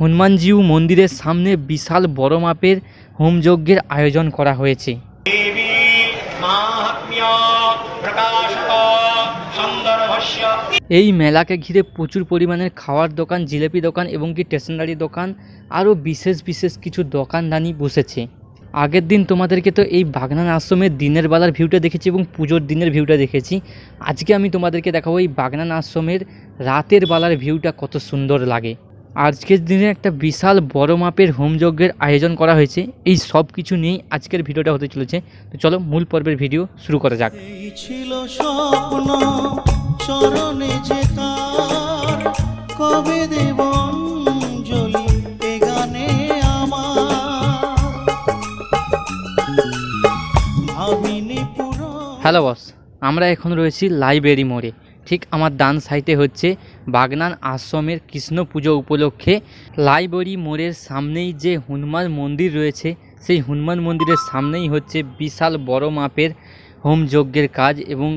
হনুমানজিউ মন্দিরের সামনে বিশাল বড় মাপের হোমযজ্ঞের আয়োজন করা হয়েছে। এই মেলাকে ঘিরে প্রচুর পরিমাণের খাওয়ার দোকান জিলেপি দোকান এবং কি স্টেশনারি দোকান আরও বিশেষ বিশেষ কিছু দোকানদানি বসেছে। আগের দিন তোমাদেরকে তো এই বাগনান আশ্রমের দিনের বেলার ভিউটা দেখেছি এবং পুজোর দিনের ভিউটা দেখেছি। আজকে আমি তোমাদেরকে দেখাবো এই বাগনান আশ্রমের রাতের বেলার ভিউটা কত সুন্দর লাগে। আজকের দিনে একটা বিশাল বড় মাপের হোমযজ্ঞের আয়োজন করা হয়েছে। এই সব কিছু নিয়েই আজকের ভিডিওটা হতে চলেছে। তো চলো মূল পর্বের ভিডিও শুরু করা যাক। ছিল স্বপ্ন চরণে যে কবে হ্যালো বস আমরা এখন রয়েছি লাইব্রেরি মোড়ে। ঠিক আমার ডান সাইডে হচ্ছে বাগনান আশ্রমের কৃষ্ণ পুজো উপলক্ষে লাইব্রেরি মোড়ের সামনেই যে হনুমান মন্দির রয়েছে, সেই হনুমান মন্দিরের সামনেই হচ্ছে বিশাল বড় মাপের হোম যজ্ঞের কাজ এবং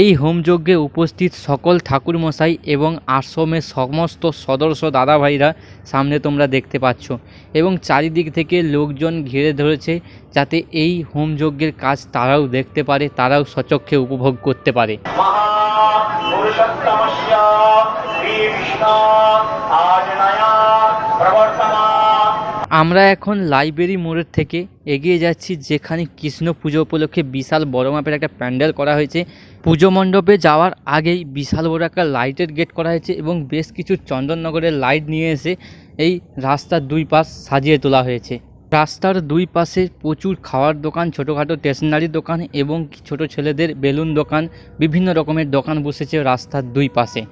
এই হোম যজ্ঞে উপস্থিত সকল ঠাকুরমশাই এবং আশ্রমের সমস্ত সদস্য দাদাভাইরা সামনে তোমরা দেখতে পাচ্ছ এবং চারিদিক থেকে লোকজন ঘিরে ধরেছে যাতে এই হোম যজ্ঞের কাজ তারাও দেখতে পারে, তারাও সচক্ষে উপভোগ করতে পারে। महापुरुषोत्तमस्य श्रीविष्णु आजनया प्रवर्तमान আমরা এখন লাইব্রেরি মোড়ের থেকে এগিয়ে যাচ্ছি যেখানে কৃষ্ণ পুজো উপলক্ষে বিশাল বড় মাপের একটা প্যান্ডেল করা হয়েছে পুজো মণ্ডপে যাওয়ার আগেই বিশাল বড় একটা লাইটের গেট করা হয়েছে এবং বেশ কিছু চন্দননগরের লাইট নিয়ে এসে এই রাস্তার দুই পাশ সাজিয়ে তোলা হয়েছে রাস্তার দুই পাশে প্রচুর খাওয়ার দোকান, ছোটোখাটো স্টেশনারি দোকান এবং ছোট ছেলেদের বেলুন দোকান, বিভিন্ন রকমের দোকান বসেছে রাস্তার দুই পাশে।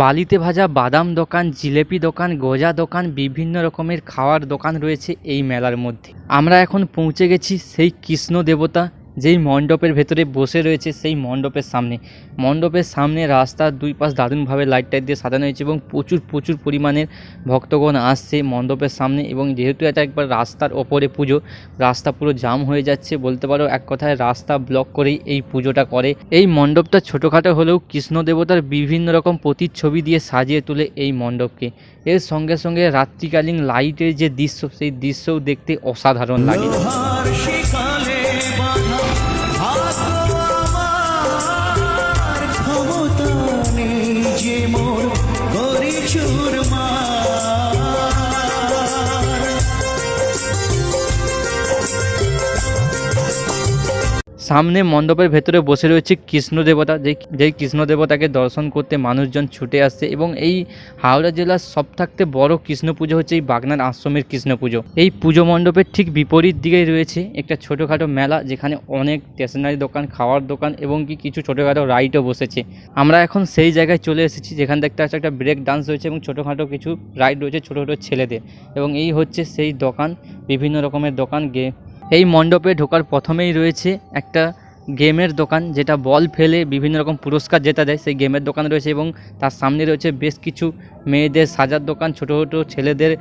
বালিতে ভাজা বাদাম দোকান, জিলেপি দোকান, গজা দোকান, বিভিন্ন রকমের খাওয়ার দোকান রয়েছে এই মেলার মধ্যে। আমরা এখন পৌঁছে গেছি সেই কৃষ্ণ দেবতা যেই মণ্ডপের ভেতরে বসে রয়েছে সেই মণ্ডপের সামনে। মণ্ডপের সামনে রাস্তার দুই পাশ দারুণভাবে লাইট টাইট দিয়ে সাজানো হয়েছে এবং প্রচুর প্রচুর পরিমাণের ভক্তগণ আসছে মণ্ডপের সামনে এবং যেহেতু এটা একবার রাস্তার ওপরে পুজো, রাস্তা পুরো জাম হয়ে যাচ্ছে, বলতে পারো এক কথায় রাস্তা ব্লক করেই এই পুজোটা করে। এই মণ্ডপটা ছোটোখাটো হলেও কৃষ্ণ দেবতার বিভিন্ন রকম প্রতিচ্ছবি দিয়ে সাজিয়ে তোলে এই মণ্ডপকে। এর সঙ্গে সঙ্গে রাত্রিকালীন লাইটের যে দৃশ্য, সেই দৃশ্যও দেখতে অসাধারণ লাগে। সামনে মণ্ডপের ভেতরে বসে রয়েছে কৃষ্ণ দেবতা। যেই যেই কৃষ্ণ দেবতাকে দর্শন করতে মানুষজন ছুটে আসছে এবং এই হাওড়া জেলার সব থাকতে বড় কৃষ্ণ পুজো হচ্ছে এই বাগনার আশ্রমের কৃষ্ণ পুজো। এই পুজো মণ্ডপের ঠিক বিপরীত দিকেই রয়েছে একটা ছোটোখাটো মেলা যেখানে অনেক স্টেশনারি দোকান, খাওয়ার দোকান এবং কি কিছু ছোটোখাটো রাইডও বসেছে। আমরা এখন সেই জায়গায় চলে এসেছি যেখান দেখতে পাচ্ছি একটা ব্রেক ডান্স রয়েছে এবং ছোটোখাটো কিছু রাইড রয়েছে ছোটো ছোটো ছেলেদের। এবং এই হচ্ছে সেই দোকান, বিভিন্ন রকমের দোকান, গে এই মণ্ডপে ঢোকার প্রথমেই রয়েছে একটা গেমের দোকান, যেটা বল ফেলে বিভিন্ন রকম পুরস্কার জেতা দেয়, সেই গেমের দোকান রয়েছে এবং তার সামনে রয়েছে বেশ কিছু মেয়েদের সাজার দোকান, ছোটো ছোটো ছেলেদের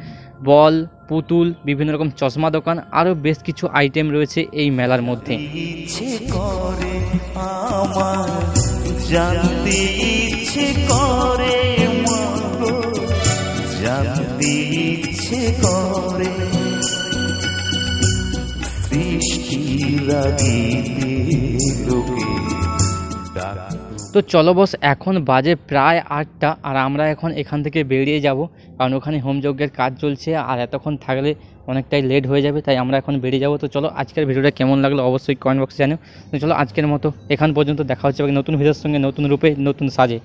বল, পুতুল, বিভিন্ন রকম চশমা দোকান, আরও বেশ কিছু আইটেম রয়েছে এই মেলার মধ্যে। করে তো চলো বস এখন বাজে প্রায় আটটা আর আমরা এখন এখান থেকে বেরিয়ে যাব, কারণ ওখানে হোমযজ্ঞের কাজ চলছে আর এতক্ষণ থাকলে অনেকটাই লেট হয়ে যাবে, তাই আমরা এখন বেরিয়ে যাব। তো চলো, আজকের ভিডিওটা কেমন লাগল অবশ্যই কমেন্ট বক্সে জানো তো চলো, আজকের মতো এখান পর্যন্ত দেখা হচ্ছে নতুন ভিডিওর সঙ্গে, নতুন রূপে, নতুন সাজে।